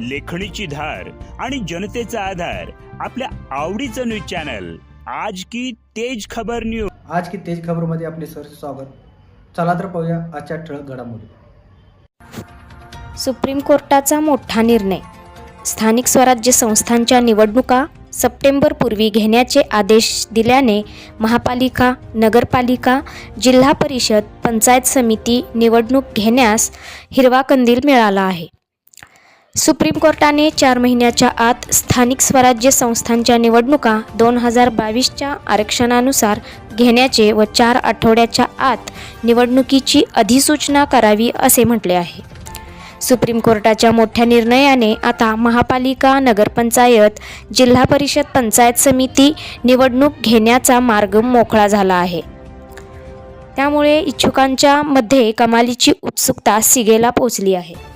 लेखणीची धार आणि जनतेचा आधार आपल्या आवडीचं न्यूज चॅनल. आज की तेज खबर न्यूज आज की तेज खबरमध्ये आपले सर स्वागत. चला तर पाहूया आजच्या ठळक घडामोडी. सुप्रीम कोर्टाचा मोठा निर्णय. स्थानिक स्वराज्य संस्थांच्या निवडणुका सप्टेंबरपूर्वी घेण्याचे आदेश दिल्याने महापालिका नगरपालिका जिल्हा परिषद पंचायत समिती निवडणूक घेण्यास हिरवा कंदील मिळाला आहे. सुप्रीम कोर्टाने चार महिन्याच्या आत स्थानिक स्वराज्य संस्थांच्या निवडणुका दोन हजार बावीसच्या आरक्षणानुसार घेण्याचे व चार आठवड्याच्या आत निवडणुकीची अधिसूचना करावी असे म्हटले आहे. सुप्रीम कोर्टाच्या मोठ्या निर्णयाने आता महापालिका नगरपंचायत जिल्हा परिषद पंचायत समिती निवडणूक घेण्याचा मार्ग मोकळा झाला आहे. त्यामुळे इच्छुकांच्या मध्ये कमालीची उत्सुकता सिगेला पोचली आहे.